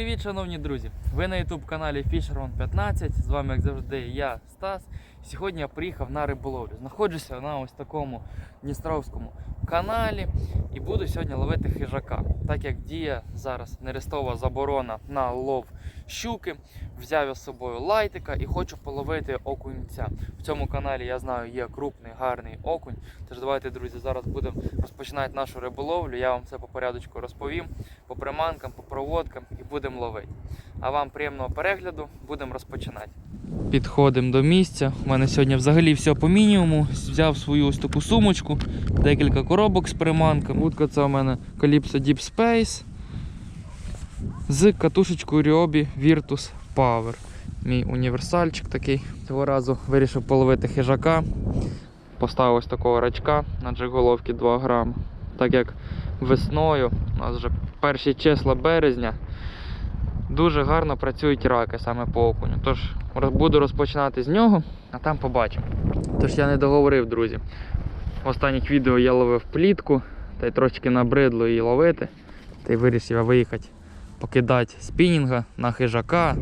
привіт, шановні друзі! Ви на YouTube каналі Fisherman 15. З вами, як завжди, я Стас. Сьогодні я приїхав на риболовлю. Знаходжуся на ось такому Дністровському каналі і буду сьогодні ловити хижака. Так як діє зараз нерестова заборона на лов щуки, взяв я з собою лайтика і хочу половити окунця. В цьому каналі я знаю є крупний гарний окунь. Тож давайте, друзі, зараз будемо розпочинати нашу риболовлю. Я вам все по порядочку розповім по приманкам, по проводкам і будемо ловити. А вам приємного перегляду, будемо розпочинати. Підходимо до місця. У мене сьогодні взагалі все по мінімуму. Взяв свою ось таку сумочку, декілька коробок з приманками. Вудка це у мене Calypso Deep Space з катушечкою Ryobi Virtus Power. Мій універсальчик такий. Цього разу вирішив половити хижака. Поставив ось такого рачка на джиголовки 2 грами. Так як весною, у нас вже перші числа березня, дуже гарно працюють раки саме по окуню. Тож буду розпочинати з нього, а там побачимо. Тож я не договорив, друзі. В останніх відео я ловив плітку, та й трошки набридло її ловити. Та й вирішив я виїхати покидати спінінга на хижака.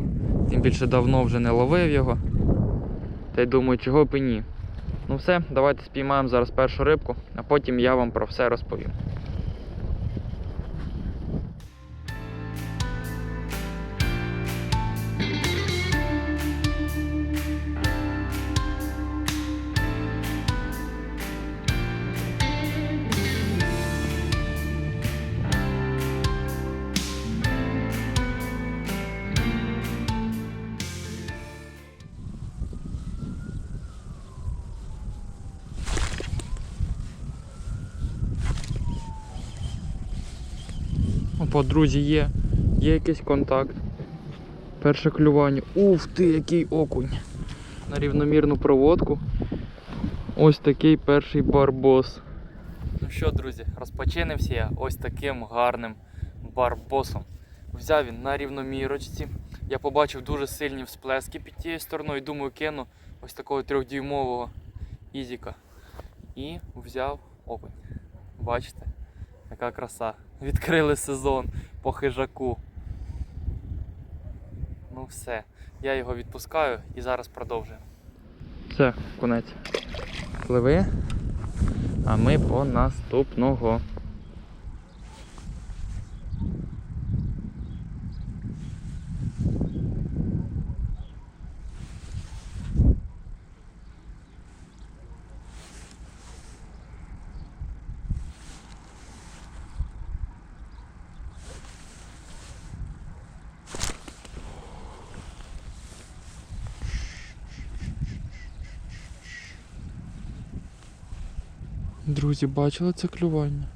Тим більше давно вже не ловив його. Та й думаю, чого б і ні. Ну все, давайте спіймаємо зараз першу рибку, а потім я вам про все розповім. Опа, друзі, є. Є якийсь контакт. Перше клювання. Уф ти, який окунь. На рівномірну проводку. Ось такий перший барбос. Ну що, друзі, розпочинився я ось таким гарним барбосом. Взяв він на рівномірочці. Я побачив дуже сильні всплески під тією стороною. Думаю, кину ось такого трьохдюймового ізіка. І взяв окунь. Бачите? Яка краса. Відкрили сезон по хижаку. Ну все. Я його відпускаю і зараз продовжуємо. Все, конець. Пливи. А ми по наступного. Друзі, бачили це клювання?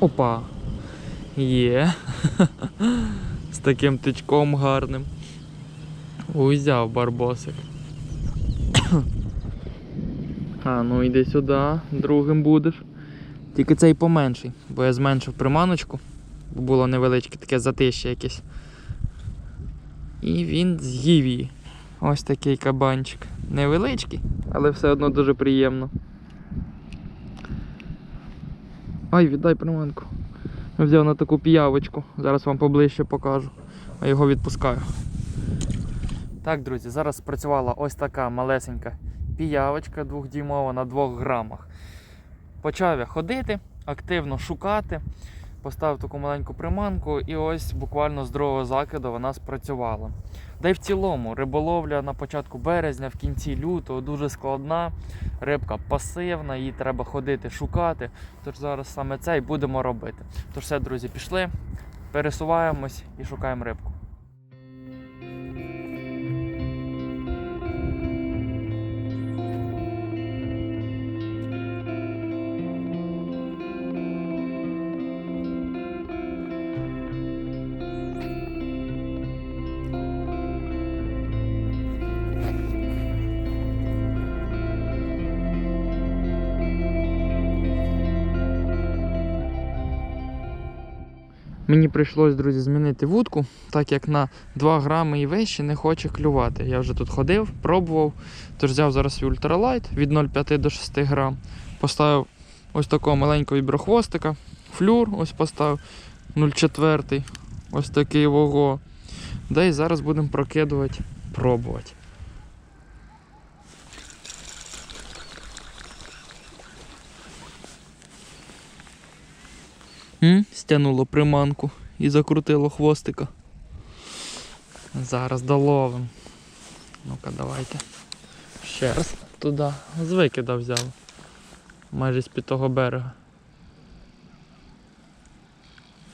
Опа. Є. З таким тичком гарним. Узяв барбосик. А, ну йди сюди, другим будеш. Тільки цей поменший, бо я зменшив приманочку, бо було невеличке таке затище якесь. І він з'їв її. Ось такий кабанчик. Невеличкий, але все одно дуже приємно. Ай, віддай приманку. Взяв на таку піявочку. Зараз вам поближче покажу. А його відпускаю. Так, друзі, зараз спрацювала ось така малесенька піявочка двохдюймова на 2 грамах. Почав я ходити, активно шукати. Поставив таку маленьку приманку, і ось буквально з другого закиду вона спрацювала. Та й в цілому риболовля на початку березня, в кінці лютого дуже складна. Рибка пасивна, її треба ходити, шукати. Тож зараз саме це і будемо робити. Тож все, друзі, пішли, пересуваємось і шукаємо рибку. Мені прийшлось, друзі, змінити вудку, так як на 2 грами і вище не хоче клювати. Я вже тут ходив, пробував, тож взяв зараз свій ультралайт від 0,5 до 6 грам. Поставив ось такого маленького віброхвостика, флюр ось поставив 0,4, ось такий вого. Да і зараз будемо прокидувати, пробувати. М? Стянуло приманку і закрутило хвостика. Зараз доловим. Ну-ка, давайте. Ще раз туди. З викида взяв. Майже з-під того берега.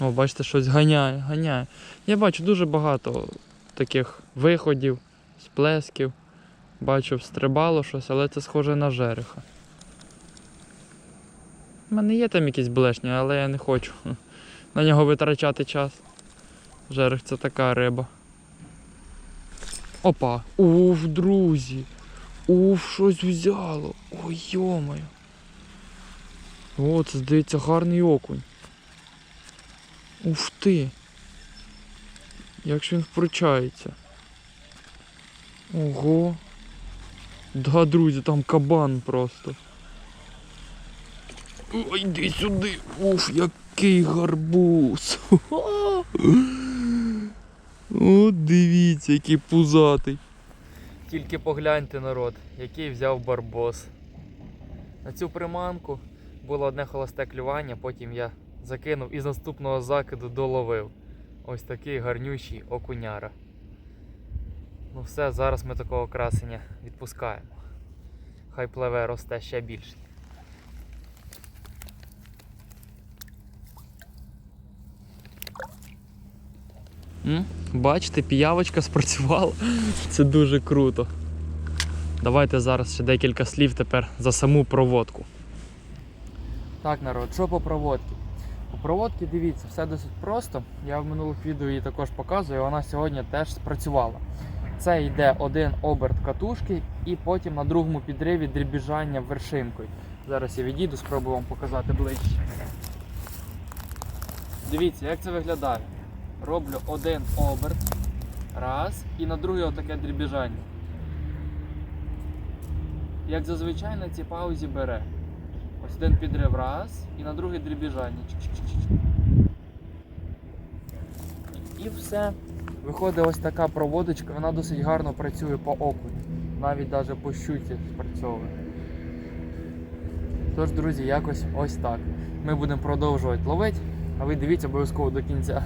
О, бачите, щось ганяє, ганяє. Я бачу дуже багато таких виходів, сплесків. Бачу, встрибало щось, але це схоже на жереха. У мене є там якісь блешні, але я не хочу на нього витрачати час. Жерех це така риба. Опа! Уф, друзі! Уф, щось взяло! Ой, йомаю! О, це здається гарний окунь. Уф ти! Як ж він впручається? Ого! Да, друзі, там кабан просто. Ой, йди сюди. Уф, який гарбуз. О, дивіться, який пузатий. Тільки погляньте народ, який взяв барбос. На цю приманку було одне холосте клювання, потім я закинув і з наступного закиду доловив. Ось такий гарнючий окуняра. Ну все, зараз ми такого красення відпускаємо. Хай пливе росте ще більше. Бачите, піявочка спрацювала. Це дуже круто. Давайте зараз ще декілька слів тепер за саму проводку. Так, народ, що по проводці? По проводці, дивіться, все досить просто. Я в минулих відео її також показую, вона сьогодні теж спрацювала. Це йде один оберт катушки і потім на другому підриві дрібіжання вершинкою. Зараз я відійду, спробую вам показати ближче. Дивіться, як це виглядає. Роблю один оберт. Раз. І на другий отаке дрібіжання. Як зазвичай на цій паузі бере. Ось один підрив раз і на другий дрібіжання. І все. Виходить ось така проводочка, вона досить гарно працює по окуню. Навіть навіть по щуці спрацьовує. Тож, друзі, якось ось так. Ми будемо продовжувати ловити, а ви дивіться обов'язково до кінця.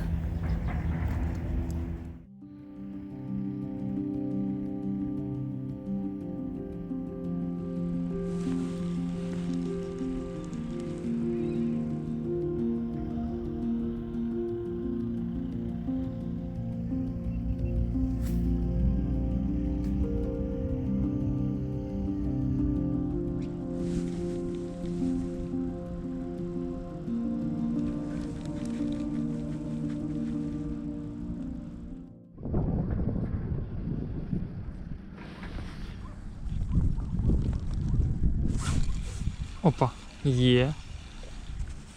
Опа, є.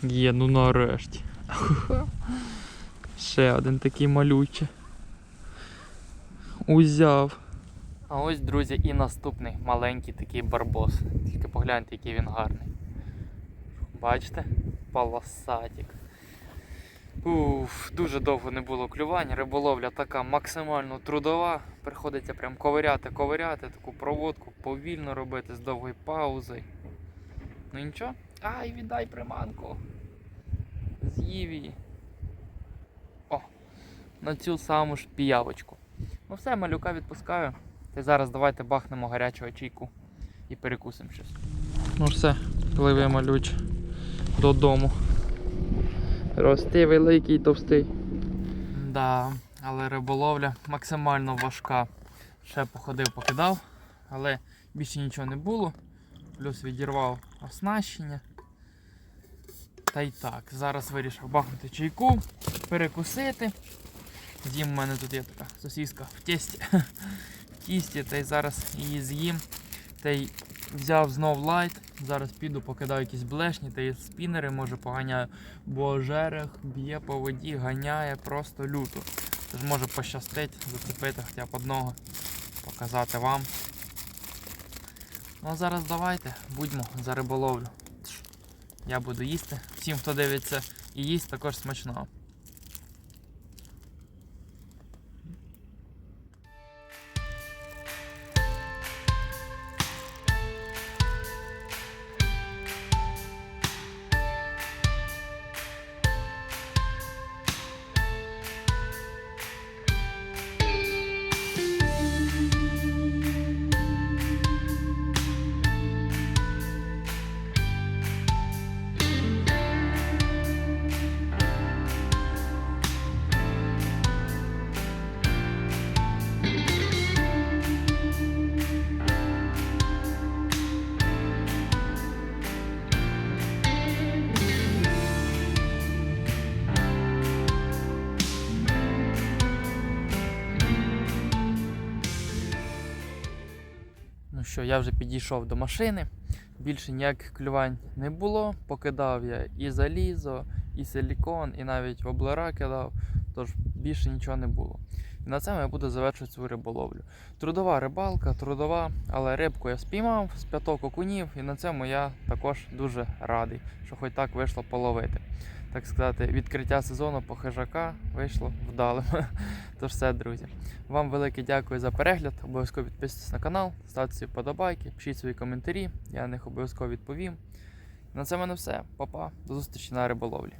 Є, ну нарешті. Ще один такий малючий. Узяв. А ось, друзі, і наступний маленький такий барбос. Тільки погляньте, який він гарний. Бачите? Полосатик. Уф, дуже довго не було клювань. Риболовля така максимально трудова. Приходиться прям ковиряти, ковиряти, таку проводку повільно робити з довгою паузою. Ну нічого. Ай, віддай приманку. З'їв її. О! На цю саму ж піявочку. Ну все, малюка відпускаю. Та зараз давайте бахнемо гарячого чайку і перекусимо щось. Ну все, пливе малюч додому. Рости великий товстий. Да, але риболовля максимально важка. Ще походив, покидав, але більше нічого не було. Плюс відірвав оснащення. Та й так, зараз вирішив бахнути чайку, перекусити. З'їм у мене тут є така сосіска в тісті. В тісті, та й зараз її з'їм. Та й взяв знов лайт. Зараз піду, покидаю якісь блешні та і спінери, може поганяю, бо жерех б'є по воді, ганяє просто люто. Тож може пощастить зацепити хоча б одного, показати вам. Ну а зараз давайте, будьмо за риболовлю. Я буду їсти. Всім, хто дивиться і їсть, також смачного. Що, я вже підійшов до машини. Більше ніяких клювань не було. Покидав я і залізо, і силікон, і навіть воблера кидав. Тож більше нічого не було. І на цьому я буду завершувати свою риболовлю. Трудова рибалка, трудова, але рибку я спіймав з п'яток окунів, і на цьому я також дуже радий, що хоч так вийшло половити. Так сказати, відкриття сезону по хижака вийшло вдалим. Тож все, друзі. Вам велике дякую за перегляд. Обов'язково підписуйтесь на канал, ставте свої подобайки, пишіть свої коментарі, я на них обов'язково відповім. На це в мене все. Па-па, до зустрічі на риболовлі.